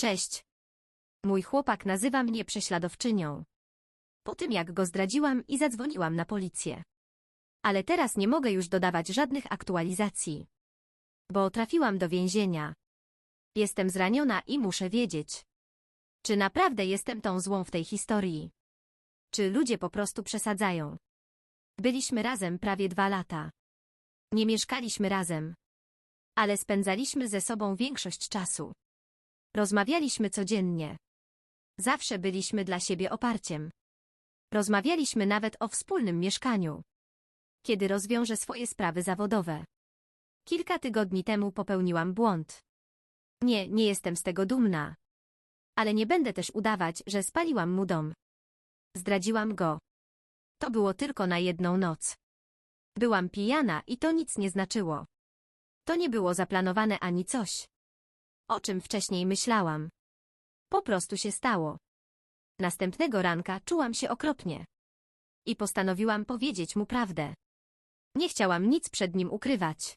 Cześć. Mój chłopak nazywa mnie prześladowczynią. Po tym jak go zdradziłam i zadzwoniłam na policję. Ale teraz nie mogę już dodawać żadnych aktualizacji. Bo trafiłam do więzienia. Jestem zraniona i muszę wiedzieć. Czy naprawdę jestem tą złą w tej historii? Czy ludzie po prostu przesadzają? Byliśmy razem prawie dwa lata. Nie mieszkaliśmy razem. Ale spędzaliśmy ze sobą większość czasu. Rozmawialiśmy codziennie. Zawsze byliśmy dla siebie oparciem. Rozmawialiśmy nawet o wspólnym mieszkaniu. Kiedy rozwiążę swoje sprawy zawodowe. Kilka tygodni temu popełniłam błąd. Nie, nie jestem z tego dumna. Ale nie będę też udawać, że spaliłam mu dom. Zdradziłam go. To było tylko na jedną noc. Byłam pijana i to nic nie znaczyło. To nie było zaplanowane ani coś. O czym wcześniej myślałam. Po prostu się stało. Następnego ranka czułam się okropnie. I postanowiłam powiedzieć mu prawdę. Nie chciałam nic przed nim ukrywać.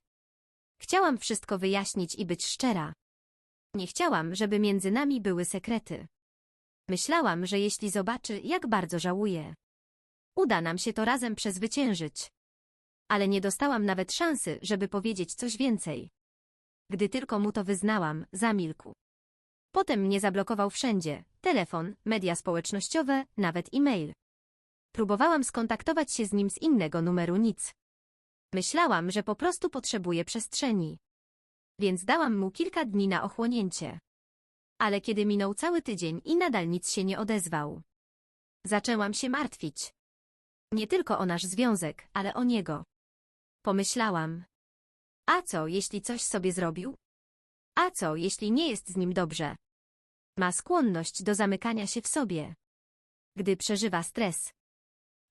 Chciałam wszystko wyjaśnić i być szczera. Nie chciałam, żeby między nami były sekrety. Myślałam, że jeśli zobaczy, jak bardzo żałuję, uda nam się to razem przezwyciężyć. Ale nie dostałam nawet szansy, żeby powiedzieć coś więcej. Gdy tylko mu to wyznałam, zamilkł. Potem mnie zablokował wszędzie. Telefon, media społecznościowe, nawet e-mail. Próbowałam skontaktować się z nim z innego numeru nic. Myślałam, że po prostu potrzebuje przestrzeni. Więc dałam mu kilka dni na ochłonięcie. Ale kiedy minął cały tydzień i nadal nic się nie odezwał. Zaczęłam się martwić. Nie tylko o nasz związek, ale o niego. Pomyślałam. A co, jeśli coś sobie zrobił? A co, jeśli nie jest z nim dobrze? Ma skłonność do zamykania się w sobie. Gdy przeżywa stres.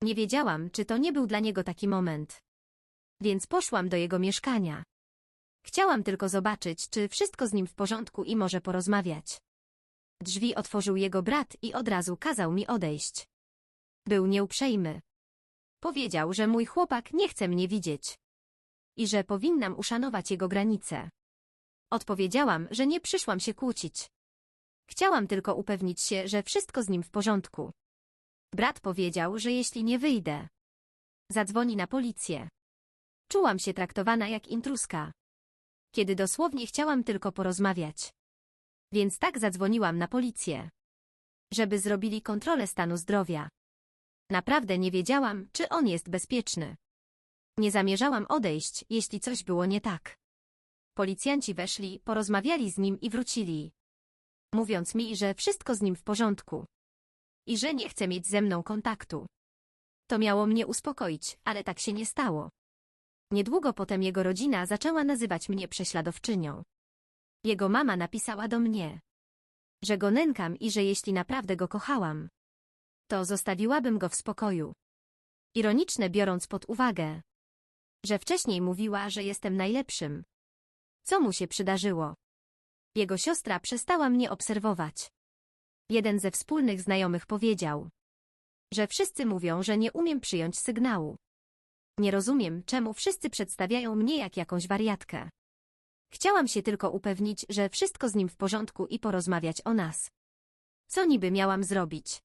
Nie wiedziałam, czy to nie był dla niego taki moment. Więc poszłam do jego mieszkania. Chciałam tylko zobaczyć, czy wszystko z nim w porządku i może porozmawiać. Drzwi otworzył jego brat i od razu kazał mi odejść. Był nieuprzejmy. Powiedział, że mój chłopak nie chce mnie widzieć. I że powinnam uszanować jego granice. Odpowiedziałam, że nie przyszłam się kłócić. Chciałam tylko upewnić się, że wszystko z nim w porządku. Brat powiedział, że jeśli nie wyjdę, zadzwoni na policję. Czułam się traktowana jak intruska. Kiedy dosłownie chciałam tylko porozmawiać. Więc tak zadzwoniłam na policję. Żeby zrobili kontrolę stanu zdrowia. Naprawdę nie wiedziałam, czy on jest bezpieczny. Nie zamierzałam odejść, jeśli coś było nie tak. Policjanci weszli, porozmawiali z nim i wrócili. Mówiąc mi, że wszystko z nim w porządku. I że nie chce mieć ze mną kontaktu. To miało mnie uspokoić, ale tak się nie stało. Niedługo potem jego rodzina zaczęła nazywać mnie prześladowczynią. Jego mama napisała do mnie, że go nękam i że jeśli naprawdę go kochałam, to zostawiłabym go w spokoju. Ironiczne biorąc pod uwagę, że wcześniej mówiła, że jestem najlepszym. Co mu się przydarzyło? Jego siostra przestała mnie obserwować. Jeden ze wspólnych znajomych powiedział, że wszyscy mówią, że nie umiem przyjąć sygnału. Nie rozumiem, czemu wszyscy przedstawiają mnie jak jakąś wariatkę. Chciałam się tylko upewnić, że wszystko z nim w porządku i porozmawiać o nas. Co niby miałam zrobić?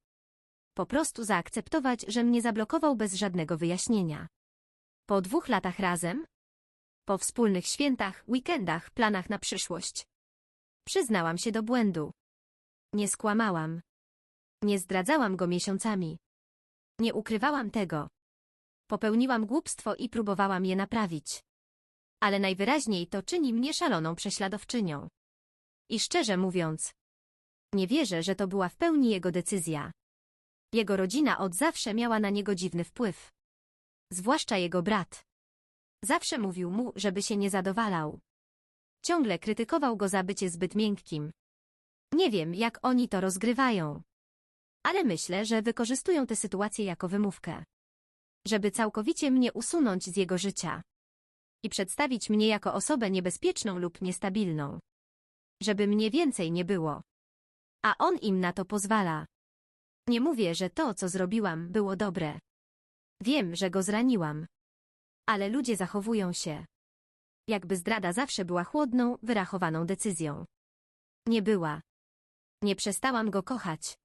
Po prostu zaakceptować, że mnie zablokował bez żadnego wyjaśnienia. Po dwóch latach razem? Po wspólnych świętach, weekendach, planach na przyszłość. Przyznałam się do błędu. Nie skłamałam. Nie zdradzałam go miesiącami. Nie ukrywałam tego. Popełniłam głupstwo i próbowałam je naprawić. Ale najwyraźniej to czyni mnie szaloną prześladowczynią. I szczerze mówiąc, nie wierzę, że to była w pełni jego decyzja. Jego rodzina od zawsze miała na niego dziwny wpływ. Zwłaszcza jego brat. Zawsze mówił mu, żeby się nie zadowalał. Ciągle krytykował go za bycie zbyt miękkim. Nie wiem, jak oni to rozgrywają. Ale myślę, że wykorzystują tę sytuację jako wymówkę żeby całkowicie mnie usunąć z jego życia i przedstawić mnie jako osobę niebezpieczną lub niestabilną. Żeby mnie więcej nie było. A on im na to pozwala. Nie mówię, że to, co zrobiłam, było dobre. Wiem, że go zraniłam. Ale ludzie zachowują się. Jakby zdrada zawsze była chłodną, wyrachowaną decyzją. Nie była. Nie przestałam go kochać.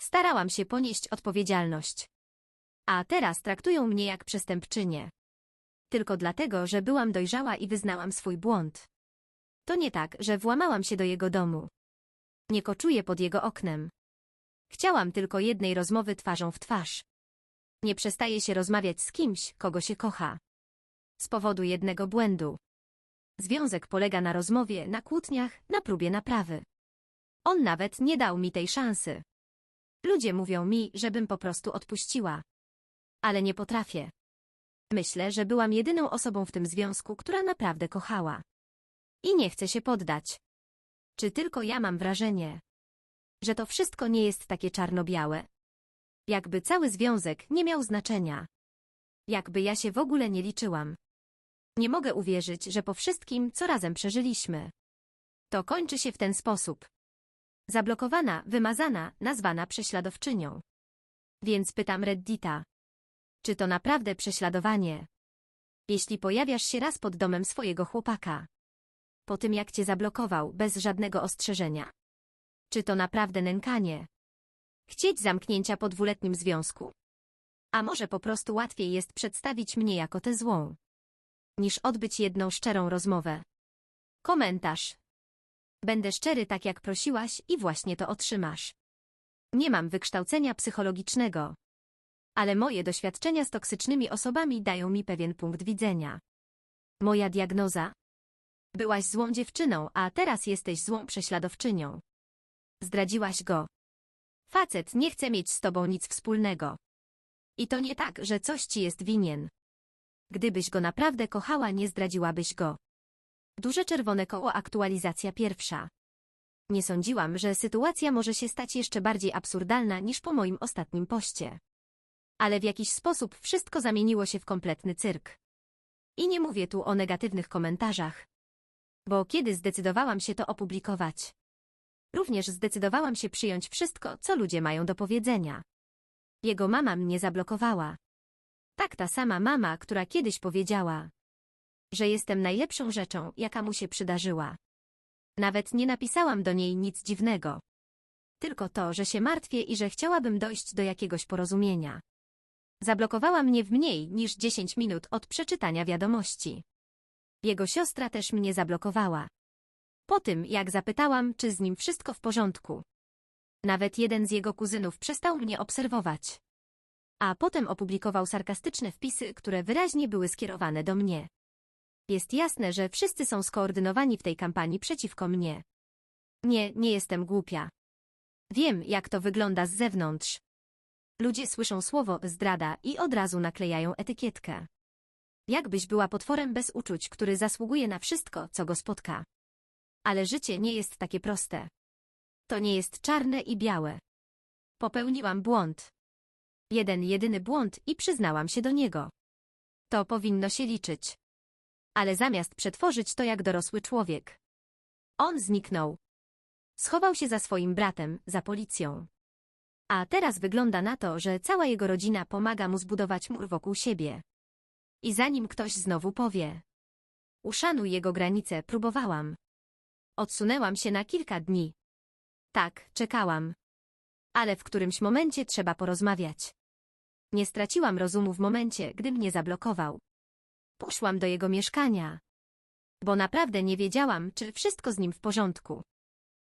Starałam się ponieść odpowiedzialność. A teraz traktują mnie jak przestępczynię. Tylko dlatego, że byłam dojrzała i wyznałam swój błąd. To nie tak, że włamałam się do jego domu. Nie koczuję pod jego oknem. Chciałam tylko jednej rozmowy twarzą w twarz. Nie przestaje się rozmawiać z kimś, kogo się kocha. Z powodu jednego błędu. Związek polega na rozmowie, na kłótniach, na próbie naprawy. On nawet nie dał mi tej szansy. Ludzie mówią mi, żebym po prostu odpuściła. Ale nie potrafię. Myślę, że byłam jedyną osobą w tym związku, która naprawdę kochała. I nie chcę się poddać. Czy tylko ja mam wrażenie, że to wszystko nie jest takie czarno-białe? Jakby cały związek nie miał znaczenia. Jakby ja się w ogóle nie liczyłam. Nie mogę uwierzyć, że po wszystkim, co razem przeżyliśmy, to kończy się w ten sposób. Zablokowana, wymazana, nazwana prześladowczynią. Więc pytam Reddita. Czy to naprawdę prześladowanie? Jeśli pojawiasz się raz pod domem swojego chłopaka. Po tym jak cię zablokował, bez żadnego ostrzeżenia. Czy to naprawdę nękanie? Chcieć zamknięcia po dwuletnim związku. A może po prostu łatwiej jest przedstawić mnie jako tę złą, niż odbyć jedną szczerą rozmowę. Komentarz. Będę szczery tak jak prosiłaś i właśnie to otrzymasz. Nie mam wykształcenia psychologicznego. Ale moje doświadczenia z toksycznymi osobami dają mi pewien punkt widzenia. Moja diagnoza? Byłaś złą dziewczyną, a teraz jesteś złą prześladowczynią. Zdradziłaś go. Facet nie chce mieć z tobą nic wspólnego. I to nie tak, że coś ci jest winien. Gdybyś go naprawdę kochała, nie zdradziłabyś go. Duże czerwone koło aktualizacja pierwsza. Nie sądziłam, że sytuacja może się stać jeszcze bardziej absurdalna niż po moim ostatnim poście. Ale w jakiś sposób wszystko zamieniło się w kompletny cyrk. I nie mówię tu o negatywnych komentarzach. Bo kiedy zdecydowałam się to opublikować, również zdecydowałam się przyjąć wszystko, co ludzie mają do powiedzenia. Jego mama mnie zablokowała. Tak ta sama mama, która kiedyś powiedziała, że jestem najlepszą rzeczą, jaka mu się przydarzyła. Nawet nie napisałam do niej nic dziwnego. Tylko to, że się martwię i że chciałabym dojść do jakiegoś porozumienia. Zablokowała mnie w mniej niż 10 minut od przeczytania wiadomości. Jego siostra też mnie zablokowała. Po tym, jak zapytałam, czy z nim wszystko w porządku. Nawet jeden z jego kuzynów przestał mnie obserwować. A potem opublikował sarkastyczne wpisy, które wyraźnie były skierowane do mnie. Jest jasne, że wszyscy są skoordynowani w tej kampanii przeciwko mnie. Nie, nie jestem głupia. Wiem, jak to wygląda z zewnątrz. Ludzie słyszą słowo zdrada i od razu naklejają etykietkę. Jakbyś była potworem bez uczuć, który zasługuje na wszystko, co go spotka. Ale życie nie jest takie proste. To nie jest czarne i białe. Popełniłam błąd. Jeden jedyny błąd i przyznałam się do niego. To powinno się liczyć. Ale zamiast przetworzyć to jak dorosły człowiek. On zniknął. Schował się za swoim bratem, za policją. A teraz wygląda na to, że cała jego rodzina pomaga mu zbudować mur wokół siebie. I zanim ktoś znowu powie. Uszanuj jego granice, próbowałam. Odsunęłam się na kilka dni. Tak, czekałam. Ale w którymś momencie trzeba porozmawiać. Nie straciłam rozumu w momencie, gdy mnie zablokował. Poszłam do jego mieszkania. Bo naprawdę nie wiedziałam, czy wszystko z nim w porządku.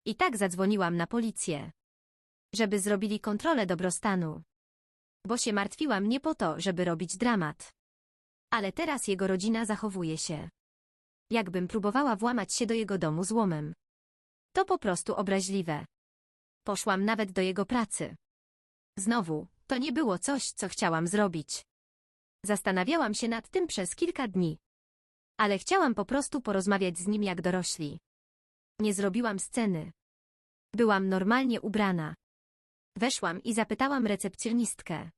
I tak zadzwoniłam na policję. Żeby zrobili kontrolę dobrostanu. Bo się martwiłam nie po to, żeby robić dramat. Ale teraz jego rodzina zachowuje się. Jakbym próbowała włamać się do jego domu złomem. To po prostu obraźliwe. Poszłam nawet do jego pracy. Znowu, to nie było coś, co chciałam zrobić. Zastanawiałam się nad tym przez kilka dni. Ale chciałam po prostu porozmawiać z nim jak dorośli. Nie zrobiłam sceny. Byłam normalnie ubrana. Weszłam i zapytałam recepcjonistkę.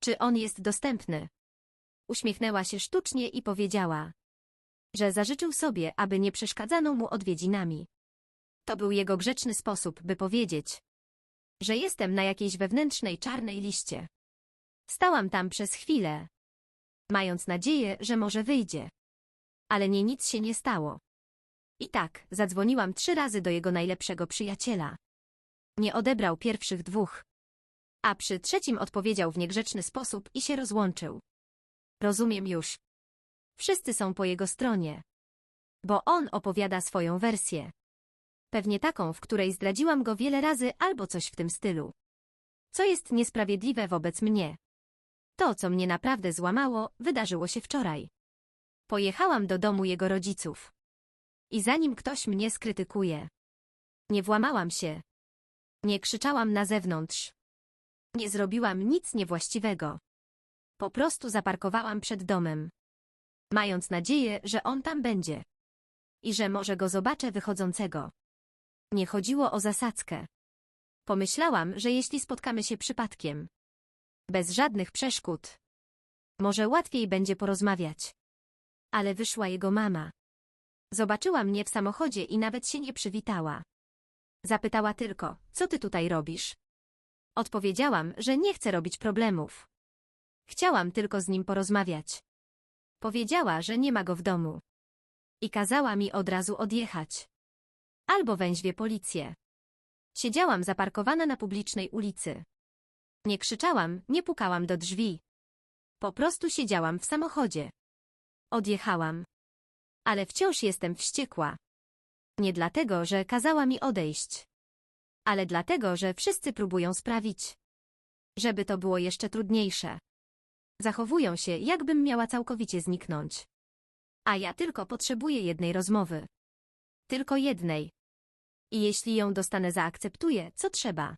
Czy on jest dostępny? Uśmiechnęła się sztucznie i powiedziała, że zażyczył sobie, aby nie przeszkadzano mu odwiedzinami. To był jego grzeczny sposób, by powiedzieć, że jestem na jakiejś wewnętrznej czarnej liście. Stałam tam przez chwilę, mając nadzieję, że może wyjdzie. Ale nie nic się nie stało. I tak, zadzwoniłam trzy razy do jego najlepszego przyjaciela. Nie odebrał pierwszych dwóch. A przy trzecim odpowiedział w niegrzeczny sposób i się rozłączył. Rozumiem już. Wszyscy są po jego stronie. Bo on opowiada swoją wersję. Pewnie taką, w której zdradziłam go wiele razy albo coś w tym stylu. Co jest niesprawiedliwe wobec mnie. To, co mnie naprawdę złamało, wydarzyło się wczoraj. Pojechałam do domu jego rodziców. I zanim ktoś mnie skrytykuje, nie włamałam się. Nie krzyczałam na zewnątrz. Nie zrobiłam nic niewłaściwego. Po prostu zaparkowałam przed domem, mając nadzieję, że on tam będzie i że może go zobaczę wychodzącego. Nie chodziło o zasadzkę. Pomyślałam, że jeśli spotkamy się przypadkiem, bez żadnych przeszkód, może łatwiej będzie porozmawiać. Ale wyszła jego mama. Zobaczyła mnie w samochodzie i nawet się nie przywitała. Zapytała tylko, co ty tutaj robisz? Odpowiedziałam, że nie chcę robić problemów. Chciałam tylko z nim porozmawiać. Powiedziała, że nie ma go w domu. I kazała mi od razu odjechać. Albo węźwie policję. Siedziałam zaparkowana na publicznej ulicy. Nie krzyczałam, nie pukałam do drzwi. Po prostu siedziałam w samochodzie. Odjechałam. Ale wciąż jestem wściekła. Nie dlatego, że kazała mi odejść. Ale dlatego, że wszyscy próbują sprawić, żeby to było jeszcze trudniejsze. Zachowują się, jakbym miała całkowicie zniknąć. A ja tylko potrzebuję jednej rozmowy. Tylko jednej. I jeśli ją dostanę, zaakceptuję, co trzeba.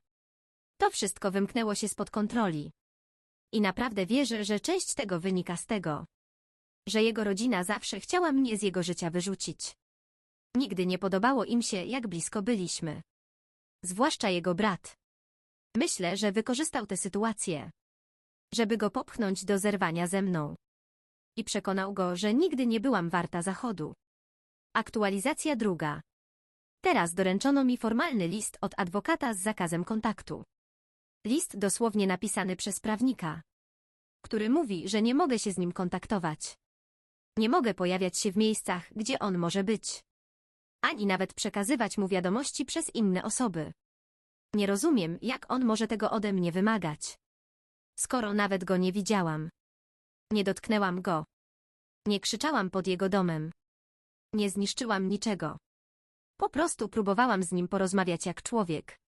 To wszystko wymknęło się spod kontroli. I naprawdę wierzę, że część tego wynika z tego, że jego rodzina zawsze chciała mnie z jego życia wyrzucić. Nigdy nie podobało im się, jak blisko byliśmy. Zwłaszcza jego brat. Myślę, że wykorzystał tę sytuację, żeby go popchnąć do zerwania ze mną. I przekonał go, że nigdy nie byłam warta zachodu. Aktualizacja druga. Teraz doręczono mi formalny list od adwokata z zakazem kontaktu. List dosłownie napisany przez prawnika, który mówi, że nie mogę się z nim kontaktować. Nie mogę pojawiać się w miejscach, gdzie on może być. Ani nawet przekazywać mu wiadomości przez inne osoby. Nie rozumiem, jak on może tego ode mnie wymagać. Skoro nawet go nie widziałam. Nie dotknęłam go. Nie krzyczałam pod jego domem. Nie zniszczyłam niczego. Po prostu próbowałam z nim porozmawiać jak człowiek.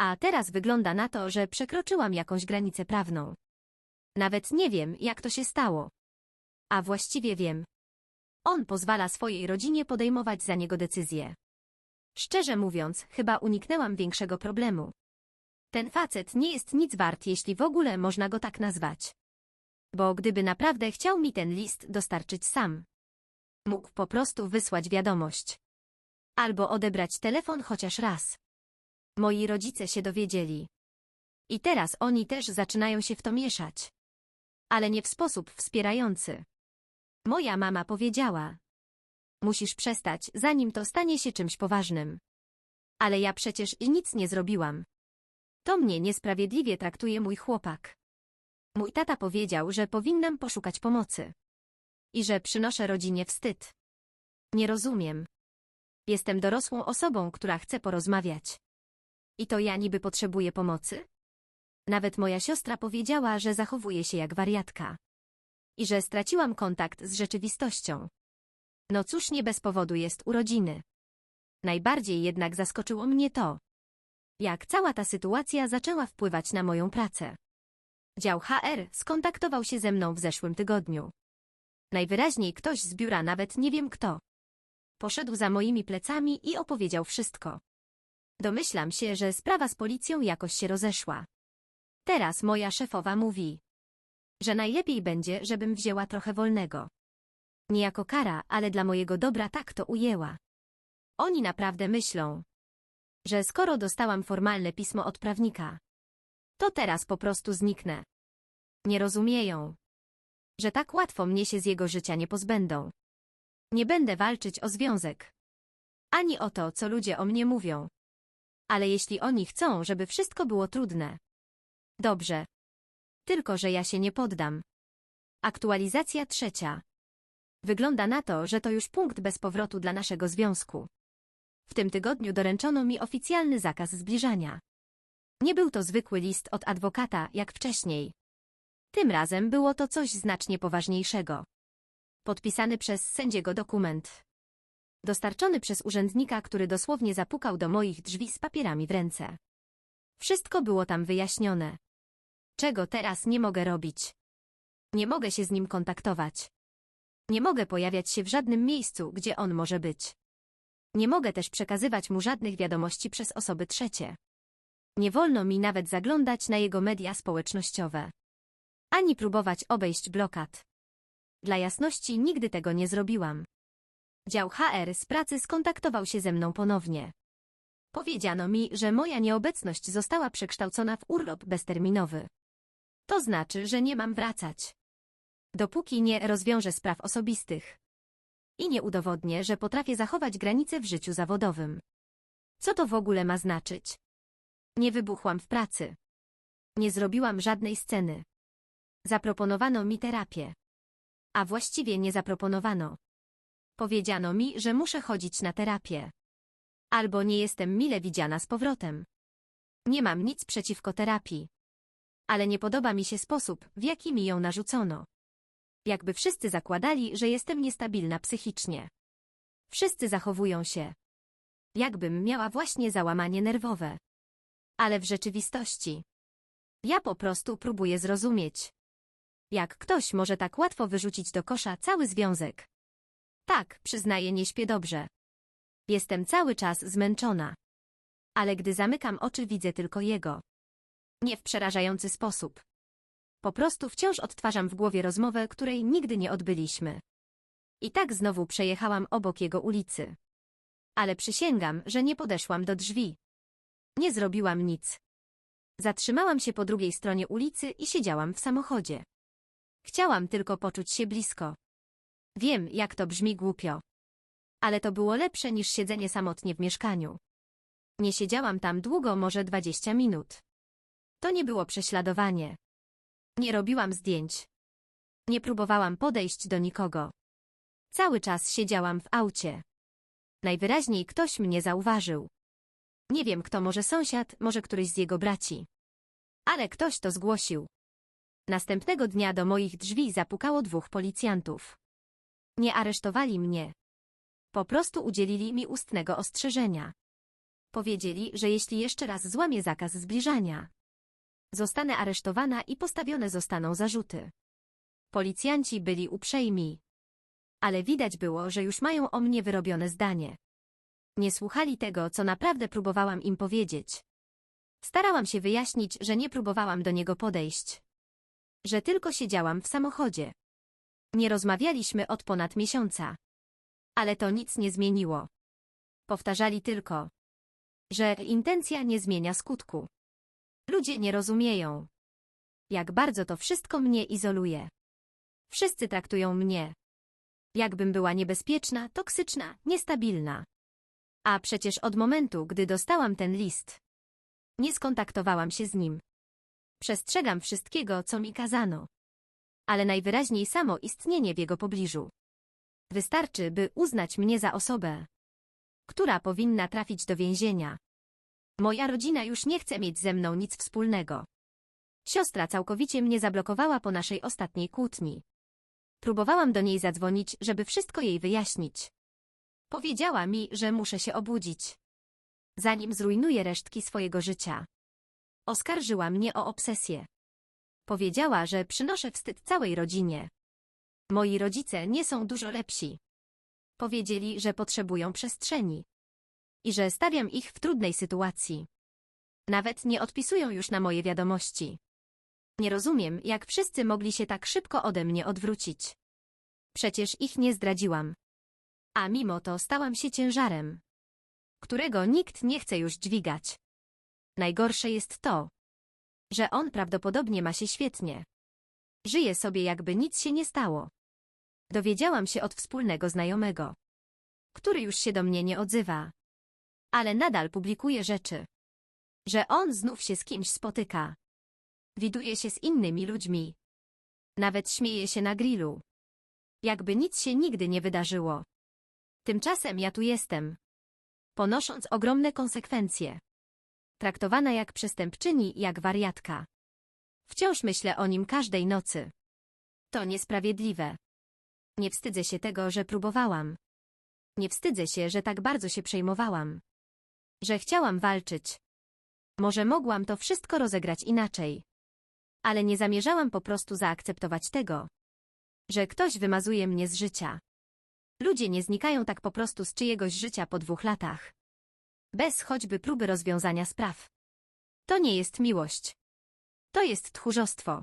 A teraz wygląda na to, że przekroczyłam jakąś granicę prawną. Nawet nie wiem, jak to się stało. A właściwie wiem. On pozwala swojej rodzinie podejmować za niego decyzje. Szczerze mówiąc, chyba uniknęłam większego problemu. Ten facet nie jest nic wart, jeśli w ogóle można go tak nazwać. Bo gdyby naprawdę chciał mi ten list dostarczyć sam, mógł po prostu wysłać wiadomość. Albo odebrać telefon chociaż raz. Moi rodzice się dowiedzieli. I teraz oni też zaczynają się w to mieszać. Ale nie w sposób wspierający. Moja mama powiedziała. Musisz przestać, zanim to stanie się czymś poważnym. Ale ja przecież nic nie zrobiłam. To mnie niesprawiedliwie traktuje mój chłopak. Mój tata powiedział, że powinnam poszukać pomocy. I że przynoszę rodzinie wstyd. Nie rozumiem. Jestem dorosłą osobą, która chce porozmawiać. I to ja niby potrzebuję pomocy? Nawet moja siostra powiedziała, że zachowuję się jak wariatka. I że straciłam kontakt z rzeczywistością. No cóż nie bez powodu jest urodziny. Najbardziej jednak zaskoczyło mnie to, jak cała ta sytuacja zaczęła wpływać na moją pracę. Dział HR skontaktował się ze mną w zeszłym tygodniu. Najwyraźniej ktoś z biura, nawet nie wiem kto. Poszedł za moimi plecami i opowiedział wszystko. Domyślam się, że sprawa z policją jakoś się rozeszła. Teraz moja szefowa mówi, że najlepiej będzie, żebym wzięła trochę wolnego. Nie jako kara, ale dla mojego dobra tak to ujęła. Oni naprawdę myślą, że skoro dostałam formalne pismo od prawnika, to teraz po prostu zniknę. Nie rozumieją, że tak łatwo mnie się z jego życia nie pozbędą. Nie będę walczyć o związek. Ani o to, co ludzie o mnie mówią. Ale jeśli oni chcą, żeby wszystko było trudne. Dobrze. Tylko, że ja się nie poddam. Aktualizacja trzecia. Wygląda na to, że to już punkt bez powrotu dla naszego związku. W tym tygodniu doręczono mi oficjalny zakaz zbliżania. Nie był to zwykły list od adwokata, jak wcześniej. Tym razem było to coś znacznie poważniejszego. Podpisany przez sędziego dokument. Dostarczony przez urzędnika, który dosłownie zapukał do moich drzwi z papierami w ręce. Wszystko było tam wyjaśnione. Czego teraz nie mogę robić? Nie mogę się z nim kontaktować. Nie mogę pojawiać się w żadnym miejscu, gdzie on może być. Nie mogę też przekazywać mu żadnych wiadomości przez osoby trzecie. Nie wolno mi nawet zaglądać na jego media społecznościowe. Ani próbować obejść blokad. Dla jasności nigdy tego nie zrobiłam. Dział HR z pracy skontaktował się ze mną ponownie. Powiedziano mi, że moja nieobecność została przekształcona w urlop bezterminowy. To znaczy, że nie mam wracać. Dopóki nie rozwiążę spraw osobistych. I nie udowodnię, że potrafię zachować granice w życiu zawodowym. Co to w ogóle ma znaczyć? Nie wybuchłam w pracy. Nie zrobiłam żadnej sceny. Zaproponowano mi terapię. A właściwie nie zaproponowano. Powiedziano mi, że muszę chodzić na terapię. Albo nie jestem mile widziana z powrotem. Nie mam nic przeciwko terapii. Ale nie podoba mi się sposób, w jaki mi ją narzucono. Jakby wszyscy zakładali, że jestem niestabilna psychicznie. Wszyscy zachowują się. Jakbym miała właśnie załamanie nerwowe. Ale w rzeczywistości. Ja po prostu próbuję zrozumieć. Jak ktoś może tak łatwo wyrzucić do kosza cały związek? Tak, przyznaję, nie śpię dobrze. Jestem cały czas zmęczona. Ale gdy zamykam oczy, widzę tylko jego. Nie w przerażający sposób. Po prostu wciąż odtwarzam w głowie rozmowę, której nigdy nie odbyliśmy. I tak znowu przejechałam obok jego ulicy. Ale przysięgam, że nie podeszłam do drzwi. Nie zrobiłam nic. Zatrzymałam się po drugiej stronie ulicy i siedziałam w samochodzie. Chciałam tylko poczuć się blisko. Wiem, jak to brzmi głupio. Ale to było lepsze niż siedzenie samotnie w mieszkaniu. Nie siedziałam tam długo, może dwadzieścia minut. To nie było prześladowanie. Nie robiłam zdjęć. Nie próbowałam podejść do nikogo. Cały czas siedziałam w aucie. Najwyraźniej ktoś mnie zauważył. Nie wiem kto, może sąsiad, może któryś z jego braci. Ale ktoś to zgłosił. Następnego dnia do moich drzwi zapukało dwóch policjantów. Nie aresztowali mnie. Po prostu udzielili mi ustnego ostrzeżenia. Powiedzieli, że jeśli jeszcze raz złamię zakaz zbliżania, zostanę aresztowana i postawione zostaną zarzuty. Policjanci byli uprzejmi. Ale widać było, że już mają o mnie wyrobione zdanie. Nie słuchali tego, co naprawdę próbowałam im powiedzieć. Starałam się wyjaśnić, że nie próbowałam do niego podejść. Że tylko siedziałam w samochodzie. Nie rozmawialiśmy od ponad miesiąca. Ale to nic nie zmieniło. Powtarzali tylko, że intencja nie zmienia skutku. Ludzie nie rozumieją, jak bardzo to wszystko mnie izoluje. Wszyscy traktują mnie, jakbym była niebezpieczna, toksyczna, niestabilna. A przecież od momentu, gdy dostałam ten list, nie skontaktowałam się z nim. Przestrzegam wszystkiego, co mi kazano. Ale najwyraźniej samo istnienie w jego pobliżu. Wystarczy, by uznać mnie za osobę, która powinna trafić do więzienia. Moja rodzina już nie chce mieć ze mną nic wspólnego. Siostra całkowicie mnie zablokowała po naszej ostatniej kłótni. Próbowałam do niej zadzwonić, żeby wszystko jej wyjaśnić. Powiedziała mi, że muszę się obudzić. Zanim zrujnuję resztki swojego życia. Oskarżyła mnie o obsesję. Powiedziała, że przynoszę wstyd całej rodzinie. Moi rodzice nie są dużo lepsi. Powiedzieli, że potrzebują przestrzeni. I że stawiam ich w trudnej sytuacji. Nawet nie odpisują już na moje wiadomości. Nie rozumiem, jak wszyscy mogli się tak szybko ode mnie odwrócić. Przecież ich nie zdradziłam. A mimo to stałam się ciężarem, którego nikt nie chce już dźwigać. Najgorsze jest to, że on prawdopodobnie ma się świetnie. Żyje sobie jakby nic się nie stało. Dowiedziałam się od wspólnego znajomego, który już się do mnie nie odzywa. Ale nadal publikuje rzeczy. Że on znów się z kimś spotyka. Widuje się z innymi ludźmi. Nawet śmieje się na grillu. Jakby nic się nigdy nie wydarzyło. Tymczasem ja tu jestem. ponosząc ogromne konsekwencje. Traktowana jak przestępczyni, jak wariatka. Wciąż myślę o nim każdej nocy. To niesprawiedliwe. Nie wstydzę się tego, że próbowałam. Nie wstydzę się, że tak bardzo się przejmowałam. Że chciałam walczyć. Może mogłam to wszystko rozegrać inaczej. Ale nie zamierzałam po prostu zaakceptować tego, że ktoś wymazuje mnie z życia. Ludzie nie znikają tak po prostu z czyjegoś życia po dwóch latach. Bez choćby próby rozwiązania spraw. To nie jest miłość. To jest tchórzostwo.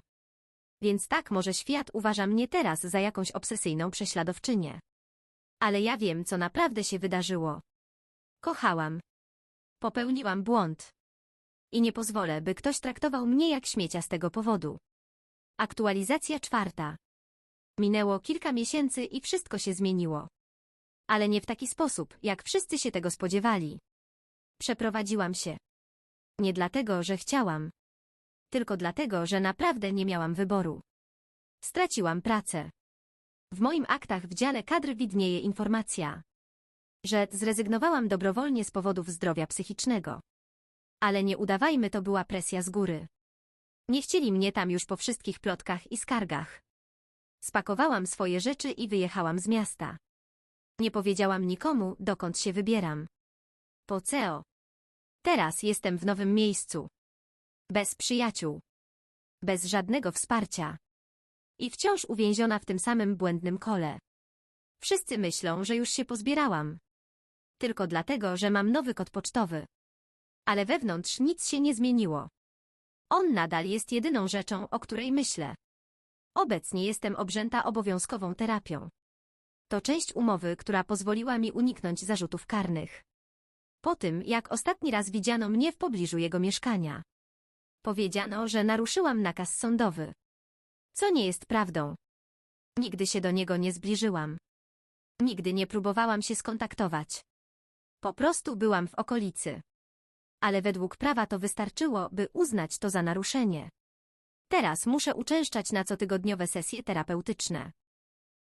Więc tak może świat uważa mnie teraz za jakąś obsesyjną prześladowczynię. Ale ja wiem, co naprawdę się wydarzyło. Kochałam. Popełniłam błąd. I nie pozwolę, by ktoś traktował mnie jak śmiecia z tego powodu. Aktualizacja czwarta. Minęło kilka miesięcy i wszystko się zmieniło. Ale nie w taki sposób, jak wszyscy się tego spodziewali. Przeprowadziłam się. Nie dlatego, że chciałam. Tylko dlatego, że naprawdę nie miałam wyboru. Straciłam pracę. W moim aktach w dziale kadr widnieje informacja, że zrezygnowałam dobrowolnie z powodów zdrowia psychicznego. Ale nie udawajmy, to była presja z góry. Nie chcieli mnie tam już po wszystkich plotkach i skargach. Spakowałam swoje rzeczy i wyjechałam z miasta. Nie powiedziałam nikomu, dokąd się wybieram. Po CEO. Teraz jestem w nowym miejscu. Bez przyjaciół. Bez żadnego wsparcia. I wciąż uwięziona w tym samym błędnym kole. Wszyscy myślą, że już się pozbierałam. Tylko dlatego, że mam nowy kod pocztowy. Ale wewnątrz nic się nie zmieniło. On nadal jest jedyną rzeczą, o której myślę. Obecnie jestem obrzęta obowiązkową terapią. To część umowy, która pozwoliła mi uniknąć zarzutów karnych. Po tym, jak ostatni raz widziano mnie w pobliżu jego mieszkania. Powiedziano, że naruszyłam nakaz sądowy. Co nie jest prawdą. Nigdy się do niego nie zbliżyłam. Nigdy nie próbowałam się skontaktować. Po prostu byłam w okolicy. Ale według prawa to wystarczyło, by uznać to za naruszenie. Teraz muszę uczęszczać na cotygodniowe sesje terapeutyczne.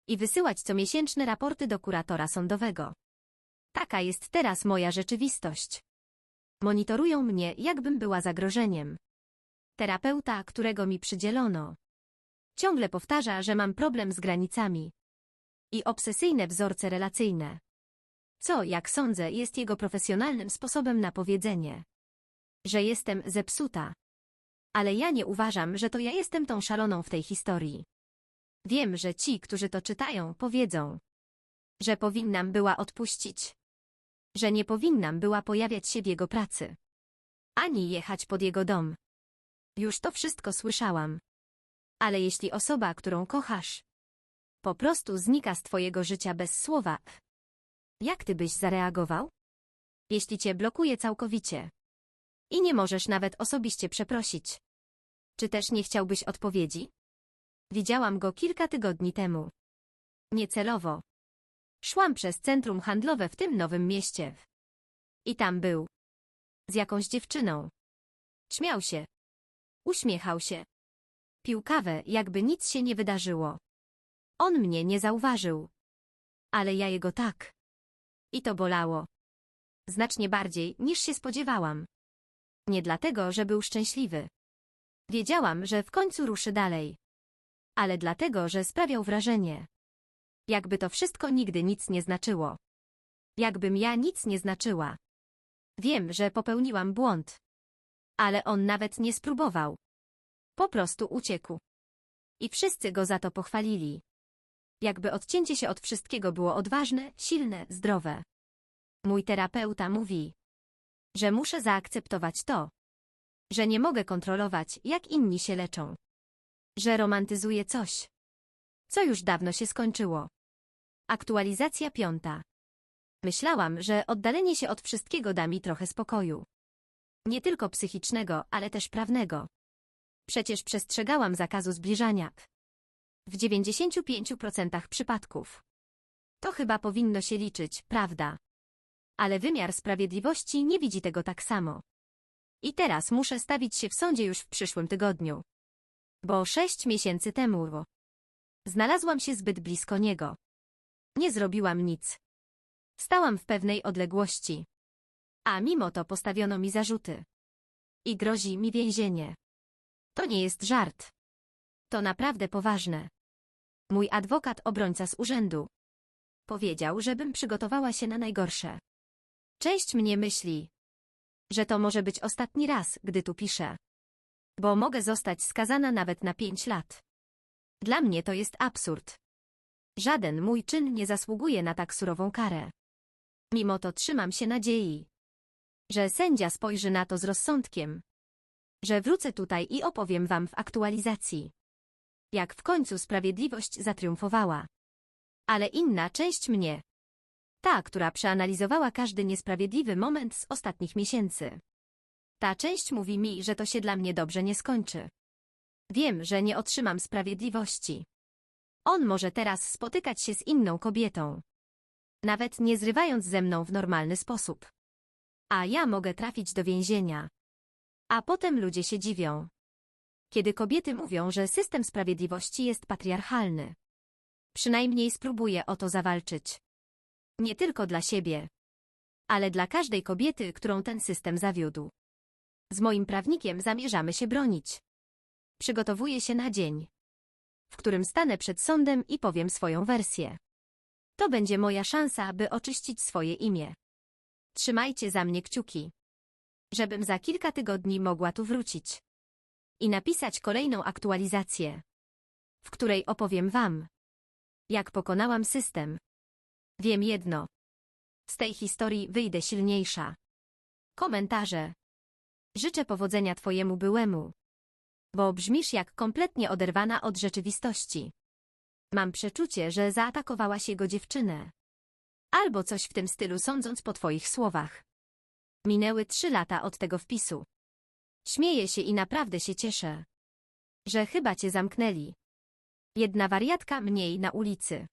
I wysyłać comiesięczne raporty do kuratora sądowego. Taka jest teraz moja rzeczywistość. Monitorują mnie, jakbym była zagrożeniem. Terapeuta, którego mi przydzielono, ciągle powtarza, że mam problem z granicami i obsesyjne wzorce relacyjne. Co, jak sądzę, jest jego profesjonalnym sposobem na powiedzenie, że jestem zepsuta. Ale ja nie uważam, że to ja jestem tą szaloną w tej historii. Wiem, że ci, którzy to czytają, powiedzą, że powinnam była odpuścić, że nie powinnam była pojawiać się w jego pracy, ani jechać pod jego dom. Już to wszystko słyszałam. Ale jeśli osoba, którą kochasz, po prostu znika z twojego życia bez słowa, jak ty byś zareagował? Jeśli cię blokuje całkowicie i nie możesz nawet osobiście przeprosić. Czy też nie chciałbyś odpowiedzi? Widziałam go kilka tygodni temu. Niecelowo. Szłam przez centrum handlowe w tym nowym mieście. I tam był. Z jakąś dziewczyną. Śmiał się. Uśmiechał się. Pił kawę, jakby nic się nie wydarzyło. On mnie nie zauważył. Ale ja jego tak. I to bolało. Znacznie bardziej, niż się spodziewałam. Nie dlatego, że był szczęśliwy. Wiedziałam, że w końcu ruszy dalej. Ale dlatego, że sprawiał wrażenie. Jakby to wszystko nigdy nic nie znaczyło. Jakbym ja nic nie znaczyła. Wiem, że popełniłam błąd. Ale on nawet nie spróbował. Po prostu uciekł. I wszyscy go za to pochwalili. Jakby odcięcie się od wszystkiego było odważne, silne, zdrowe. Mój terapeuta mówi, że muszę zaakceptować to, że nie mogę kontrolować, jak inni się leczą, że romantyzuję coś, co już dawno się skończyło. Aktualizacja piąta. Myślałam, że oddalenie się od wszystkiego da mi trochę spokoju. Nie tylko psychicznego, ale też prawnego. Przecież przestrzegałam zakazu zbliżania. W 95% przypadków. To chyba powinno się liczyć, prawda? Ale wymiar sprawiedliwości nie widzi tego tak samo. I teraz muszę stawić się w sądzie już w przyszłym tygodniu. Bo sześć miesięcy temu znalazłam się zbyt blisko niego. Nie zrobiłam nic. Stałam w pewnej odległości. A mimo to postawiono mi zarzuty. I grozi mi więzienie. To nie jest żart. To naprawdę poważne. Mój adwokat obrońca z urzędu. Powiedział, żebym przygotowała się na najgorsze. Część mnie myśli, że to może być ostatni raz, gdy tu piszę. Bo mogę zostać skazana nawet na pięć lat. Dla mnie to jest absurd. Żaden mój czyn nie zasługuje na tak surową karę. Mimo to trzymam się nadziei, że sędzia spojrzy na to z rozsądkiem, że wrócę tutaj i opowiem wam w aktualizacji, jak w końcu sprawiedliwość zatriumfowała. Ale inna część mnie, ta, która przeanalizowała każdy niesprawiedliwy moment z ostatnich miesięcy. Ta część mówi mi, że to się dla mnie dobrze nie skończy. Wiem, że nie otrzymam sprawiedliwości. On może teraz spotykać się z inną kobietą. Nawet nie zrywając ze mną w normalny sposób. A ja mogę trafić do więzienia. A potem ludzie się dziwią. Kiedy kobiety mówią, że system sprawiedliwości jest patriarchalny. Przynajmniej spróbuję o to zawalczyć. Nie tylko dla siebie, ale dla każdej kobiety, którą ten system zawiódł. Z moim prawnikiem zamierzamy się bronić. Przygotowuję się na dzień, w którym stanę przed sądem i powiem swoją wersję. To będzie moja szansa, by oczyścić swoje imię. Trzymajcie za mnie kciuki, żebym za kilka tygodni mogła tu wrócić i napisać kolejną aktualizację, w której opowiem Wam, jak pokonałam system. Wiem jedno. Z tej historii wyjdę silniejsza. Komentarze. Życzę powodzenia Twojemu byłemu. Bo brzmisz jak kompletnie oderwana od rzeczywistości. Mam przeczucie, że zaatakowałaś jego dziewczynę. Albo coś w tym stylu sądząc po Twoich słowach. Minęły trzy lata od tego wpisu. Śmieję się i naprawdę się cieszę. Że chyba Cię zamknęli. Jedna wariatka mniej na ulicy.